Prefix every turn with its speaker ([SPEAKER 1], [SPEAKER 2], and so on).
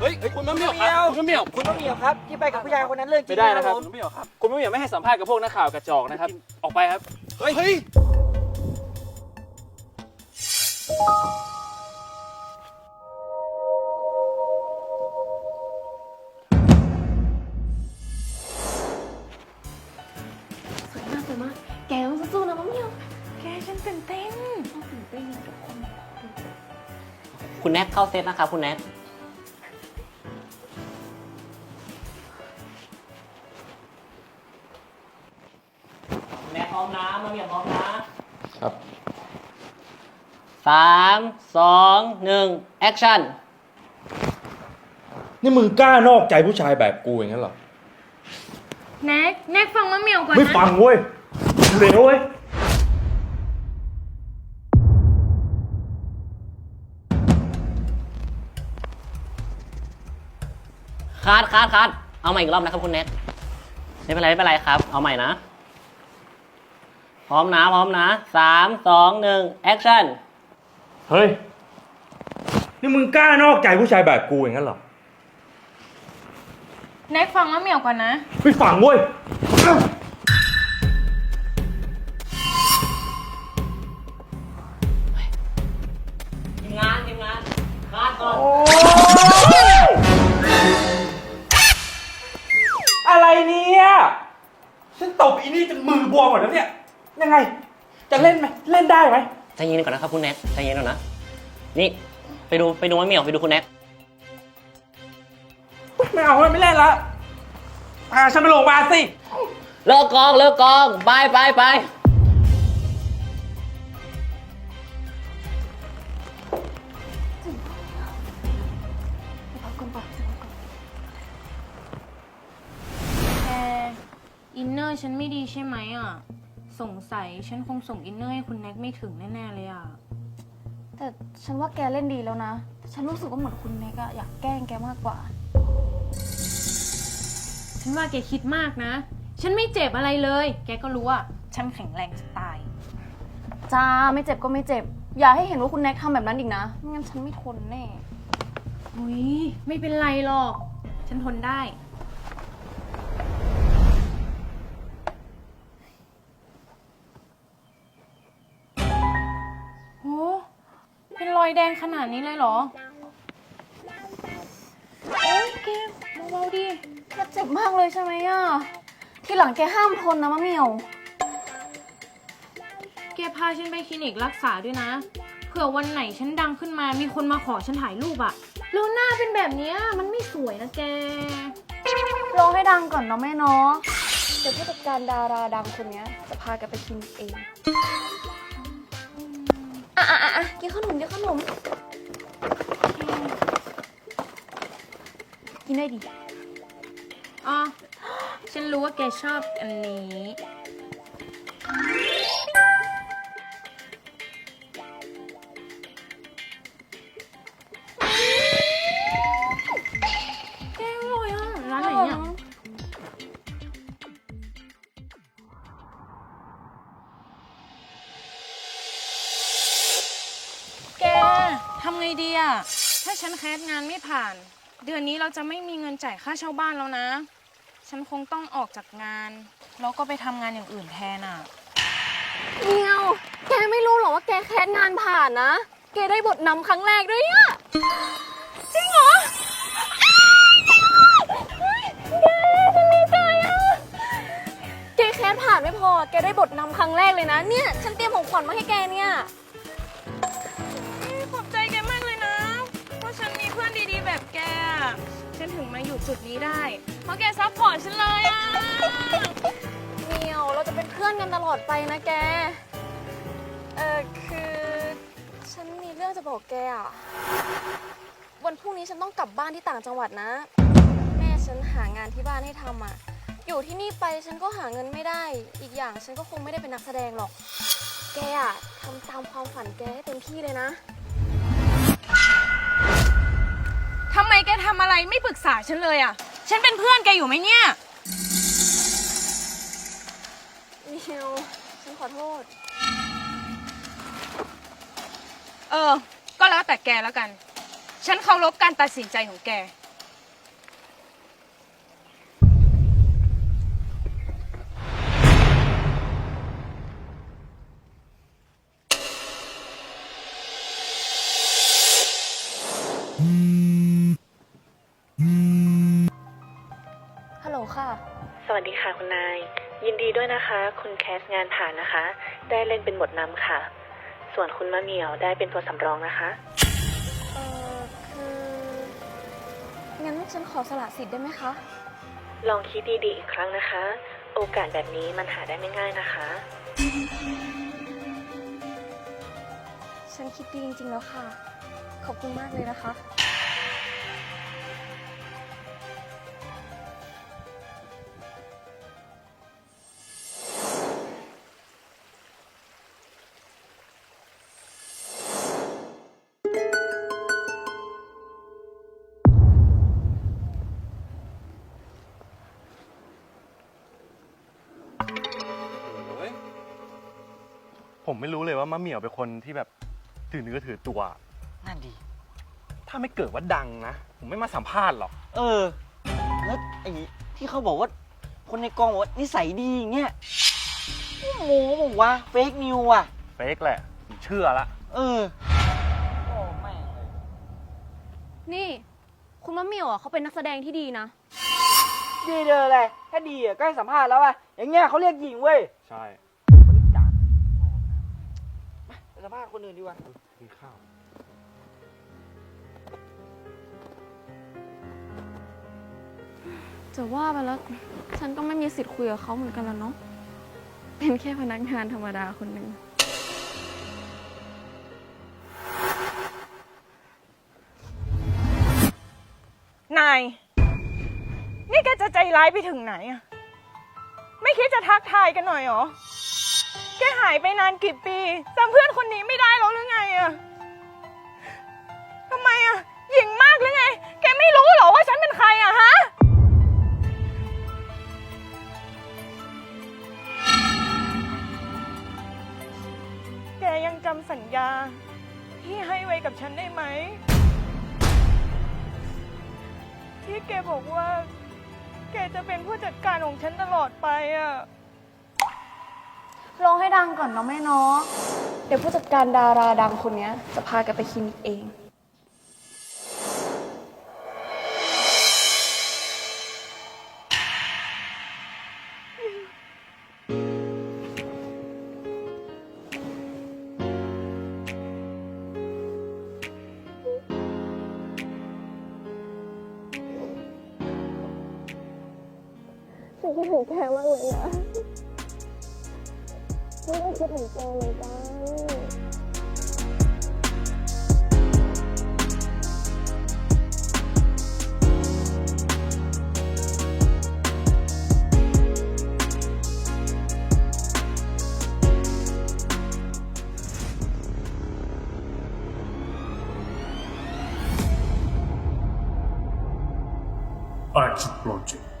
[SPEAKER 1] เฮ้ยคุณมะเหมี่ยวครับคุณมะเหมี่ยว
[SPEAKER 2] คุณต้องเหมียวครับที่ไปกับผู้ชายคนนั้นเรื่องจริ
[SPEAKER 1] ไม่
[SPEAKER 2] ง
[SPEAKER 1] ได้นะครับ
[SPEAKER 2] ผม
[SPEAKER 1] คุณมะเหมี่ยวครับคุณมะเหมี่ยวไม่ให้สัมภาษณ์กับพวกนักข่าวกระจอกนะครับ ออกไปครับ เฮ้ย
[SPEAKER 3] คุ
[SPEAKER 4] ณแน็กเข้าเซตนะครับคุณแน็กแน็กพร้อมนะมาเมียพร้อมนะครับสามสองหนึ่งแอคชั่น
[SPEAKER 5] นี่มึงกล้านอกใจผู้ชายแบบกูอย่างนั้นเหรอ
[SPEAKER 3] แน็กแน็กฟังมะเหมียวก่อน
[SPEAKER 5] ไม่
[SPEAKER 3] นะ
[SPEAKER 5] ฟังเว้ยเร็วเว้ย
[SPEAKER 4] คาดคาดคาดเอาใหม่อีกรอบนะครับคุณแน็กไม่เป็นไรไม่เป็นไรครับ เอาใหม่นะ พร้อมนะพร้อมนะสามสองหนึ่งแอคชั่น
[SPEAKER 5] เฮ้ย นี่มึงกล้านอกใจผู้ชายแบบกูอย่างนั้นเหรอ
[SPEAKER 3] แน็กฟังมะเหมียวก่อนนะ
[SPEAKER 5] ไม่ฟังเว้ย
[SPEAKER 4] น
[SPEAKER 5] ไหมเล่นได้ไหม
[SPEAKER 4] ใจเย็นก่อนนะครับคุณแน็กใจเย็นก่อนนะ นี่ไปดูไปดูมะเหมี่ยวไปดูคุณแน็ก
[SPEAKER 5] ไม่เอาแล้วไม่เล่นละพาฉันไปโรงพยาบาลสิ
[SPEAKER 4] เลิกกองเลิกกองไปไปไป
[SPEAKER 3] แกอินเนอร์ฉันไม่ดีใช่ไหมอะ สงสัยฉันคงส่งอินเนอร์ให้คุณแน็กไม่ถึงแน่ๆเลยอะ
[SPEAKER 6] แต่ฉันว่าแกเล่นดีแล้วนะ ฉันรู้สึกว่าเหมือนคุณเมกอะอยากแกล้งแกมากกว่า
[SPEAKER 3] ฉันว่าแกคิดมากนะ ฉันไม่เจ็บอะไรเลย แกก็รู้ว่าฉันแข็งแรงจะตาย
[SPEAKER 6] จ้าไม่เจ็บก็ไม่เจ็บ อย่าให้เห็นว่าคุณแน็กทำแบบนั้นอีกนะไม่งั้นฉันไม่ทนแน่
[SPEAKER 3] อุ้ยไม่เป็นไรหรอก ฉันทนได้ อยแดงขนาดนี้เลยเหรอโอ้ยแกเบาๆดิ
[SPEAKER 6] แกเจ็บมากเลยใช่ไหมอะ ทีหลังแกห้ามทนนะมะเหมียว
[SPEAKER 3] แกพาฉันไปคลินิกรักษาด้วยนะ เผื่อวันไหนฉันดังขึ้นมา มีคนมาขอฉันถ่ายรูปอะแล้วหน้าเป็นแบบเนี้ยมันไม่สวยนะแก
[SPEAKER 6] รอให้ดังก่อนเนาะแม่เนาะ เดี๋ยวผู้จัดการดาราดังคนเนี้ยจะพาแกไปคลินิกเอง อะอะอะอะกินขนมกินขนม กินได้ดิ
[SPEAKER 3] อ๋อ ฉันรู้ว่าแกชอบอันนี้ ไงดีอะถ้าฉันแคสงานไม่ผ่าน เดือนนี้เราจะไม่มีเงินจ่ายค่าเช่าบ้านแล้วนะ ฉันคงต้องออกจากงาน แล้วก็ไปทำงานอย่างอื่นแทนอะ
[SPEAKER 6] เมียว แกไม่รู้หรอว่าแกแคสงานผ่านนะ แกได้บทนำครั้งแรกด้วยอะจริงเหรอเฮ้ยแกฉันดีใจอะแกแคสผ่านไม่พอ แกได้บทนำครั้งแรกเลยนะ เนี่ย ฉันเตรียมของขวัญมาให้แกเนี่ย
[SPEAKER 3] ฉันถึงมาอยู่จุดนี้ได้ เพราะแกซัพพอร์ตฉันเลยอะ
[SPEAKER 6] เมียวเราจะเป็นเพื่อนกันตลอดไปนะแก เออคือ ฉันมีเรื่องจะบอกแกอะวันพรุ่งนี้ฉันต้องกลับบ้านที่ต่างจังหวัดนะ แม่ฉันหางานที่บ้านให้ทำอะอยู่ที่นี่ไปฉันก็หาเงินไม่ได้ อีกอย่างฉันก็คงไม่ได้เป็นนักแสดงหรอก แกอะทำตามความฝันแกให้เต็มที่เลยนะ
[SPEAKER 3] ทำไมแกทำอะไรไม่ปรึกษาฉันเลยอะ ฉันเป็นเพื่อนแกอยู่ไหมเนี่ย
[SPEAKER 6] มิวฉันขอโทษ
[SPEAKER 3] เออ ก็แล้วแต่แกแล้วกัน ฉันเคารพการตัดสินใจของแก
[SPEAKER 6] ค่ะ
[SPEAKER 7] สวัสดีค่ะคุณนาย ยินดีด้วยนะคะ คุณแคสงานผ่านนะคะ ได้เล่นเป็นบทนำค่ะ ส่วนคุณมะเหมียวได้เป็นตัวสำรองนะคะ
[SPEAKER 6] เออคือ งั้นฉันขอสละสิทธิ์ได้ไหมคะ
[SPEAKER 7] ลองคิดดีๆอีกครั้งนะคะ โอกาสแบบนี้มันหาได้ไม่ง่ายนะคะ
[SPEAKER 6] ฉันคิดดีจริงๆแล้วค่ะ ขอบคุณมากเลยนะคะ
[SPEAKER 8] ผมไม่รู้เลยว่ามะเหมี่ยวเป็นคนที่แบบถือเนื้อถือตัว
[SPEAKER 2] นั่นดี
[SPEAKER 8] ถ้าไม่เกิดว่าดังนะ ผมไม่มาสัมภาษณ์หรอก
[SPEAKER 2] เออ แล้วไอ้ที่เขาบอกว่า คนในกองบอกว่านิสัยดีอย่างเงี้ยโอ้โหบอกว่าเฟกนิวอะ
[SPEAKER 8] เฟกแหละผมเชื่อละ
[SPEAKER 2] เออ โอ้แม่งเลย
[SPEAKER 6] นี่ คุณมะเหมี่ยวอะเขาเป็นนักแสดงที่ดีนะ
[SPEAKER 2] ดีเด้อเลยถ้าดีอะก็ให้สัมภาษณ์แล้วอะอย่างเงี้ยเขาเรียกหญิงเว้ย
[SPEAKER 8] ใช่
[SPEAKER 2] คนที่ด่าไป สัมภาษณ์คนอื่นดีกว่า
[SPEAKER 8] กินข้าว
[SPEAKER 6] จะว่าไปแล้ว ฉันก็ไม่มีสิทธิ์คุยกับเขาเหมือนกันแล้วเนาะ เป็นแค่พนักงานธรรมดาคนหนึ่ง
[SPEAKER 3] นาย นี่แกจะใจร้ายไปถึงไหนอะ ไม่คิดจะทักทายกันหน่อยเหรอ แกหายไปนานกี่ปีจำเพื่อนคนนี้ไม่ได้แล้วหรือไงอะทำไมอะหญิงมากหรือไง แกไม่รู้เหรอว่าฉันเป็นใครอะฮะ แกยังจำสัญญา ที่ให้ไว้กับฉันได้ไหม ที่แกบอกว่า แกจะเป็นผู้จัดการของฉันตลอดไปอะ
[SPEAKER 6] ร้องให้ดังก่อนเนาะแม่เนาะเดี๋ยวผู้จัดการดาราดังคนเนี้ย จะพาแกไปคลินิกเองฉันคิดถึงแกมากเลยนะ ฉันก็คิดถึงแกเหมือนกัน
[SPEAKER 9] Archie Project.